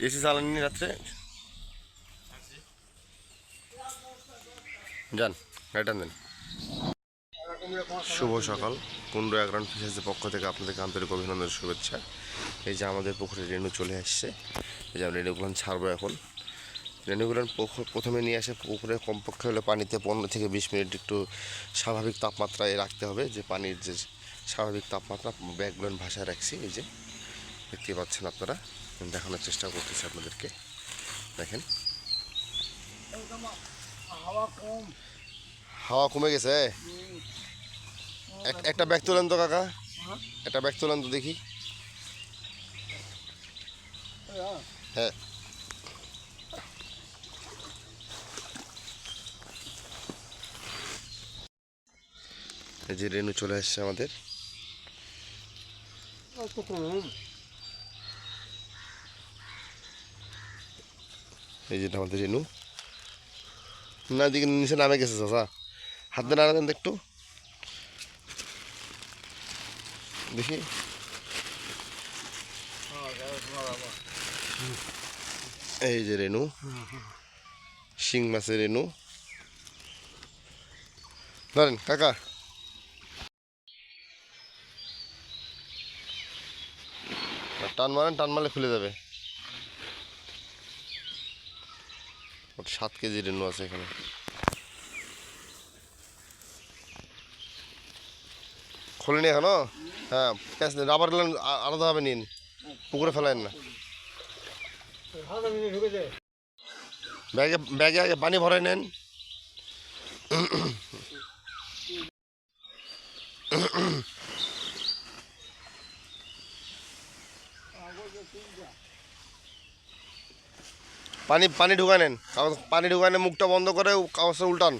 AC চালানি রাত্রে? যান গাড়িটা দেন। শুভ সকাল। কুন্ডু অ্যাগ্রাউন্ড ফিশার্সের পক্ষ থেকে আপনাদেরকে আন্তরিক অভিনন্দন শুভেচ্ছা। এই যে আমাদের পুকুরে রেণু চলে আসছে, এই যে আমরা রেণুগুলো ছাড়বো এখন। রেণুগুলো পুকুর- প্রথমে নিয়ে আসে পুকুরে, কমপক্ষে হলে পানিতে পনেরো থেকে বিশ মিনিট একটু স্বাভাবিক তাপমাত্রায় রাখতে হবে। যে পানির যে স্বাভাবিক তাপমাত্রা ব্যাগগুলো ভাষায় রাখছি, এই যে। দেখতে পাচ্ছেন আপনারা। দেখানোর চেষ্টা করতেছি আপনাদেরকে। দেখেন। হাওয়া কমে। গেছে? এক- একটা ব্যাগ তোলেন তো কাকা। একটা ব্যাগ তোলেন তো দেখি। হ্যাঁ। হ্যাঁ এই যে রেনু চলে আসছে আমাদের অত কম এই যেটা আমাদের রেনু না। দিকে নিচে নামে গেছে, চাচা। হাত দিয়ে নাড়া দেন একটু। দেখি। এই যে রেনু। শিং মাছের রেনু। ধরেন, কাকা। টান মারেন, টান মারলে খুলে যাবে। সাত কেজি রেনু আছে এখানে। খোলেনি এখনও? হ্যাঁ রাবার গেলেন আলাদাভাবে নিন। পুকুরে ফেলেন না। ব্যাগে ব্যাগে আগে পানি ভরে নেন। পানি পানি ঢুকায় নেন কাগজ- পানি ঢুকায় মুখটা বন্ধ করে কাগজটা উল্টান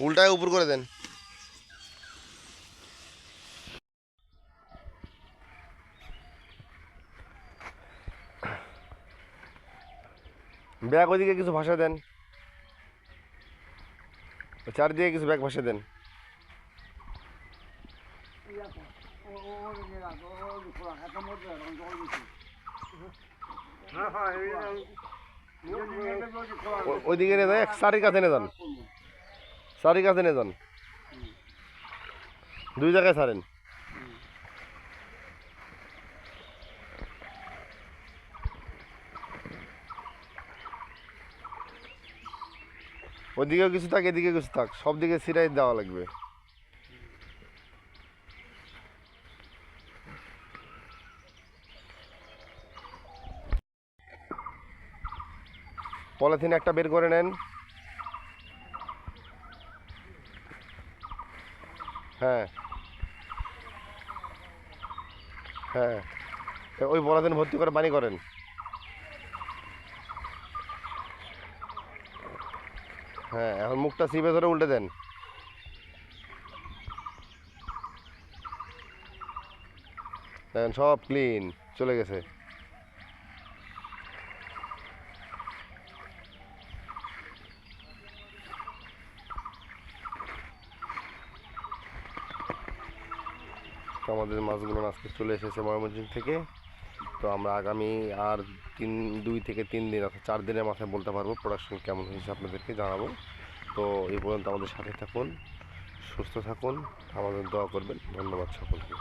উল্টায় উপর করে দেন ব্যাগ ওইদিকে কিছু ভাষা দেন চারদিকে কিছু ব্যাগ ভাষা দেন ওইদিকে নিয়ে যান সারির কাছে নিয়ে যান। সারির কাছে নিয়ে যান। দুই জায়গায় ছাড়েন ওদিকেও কিছু থাক এদিকে কিছু থাক, সব দিকে সিরাই দেওয়া লাগবে। পলিথিন একটা বের করে নেন। হ্যাঁ। হ্যাঁ। ওই পলিথিন ভর্তি করে পানি করেন। হ্যাঁ এখন মুখটা সিপে ধরে উল্টে দেন। দেখেন সব ক্লিন, চলে গেছে। আমাদের মাছগুলো আজকে চলে এসেছে ময়মনসিং থেকে। তো আমরা আগামী আর তিন, দুই থেকে তিন দিন অর্থাৎ চার দিনের মাথায় বলতে পারব প্রোডাকশন কেমন হয়েছে আপনাদেরকে জানাব। তো এই পর্যন্ত আমাদের সাথে থাকুন, সুস্থ থাকুন, আমাদের দোয়া করবেন। ধন্যবাদ সকলকে।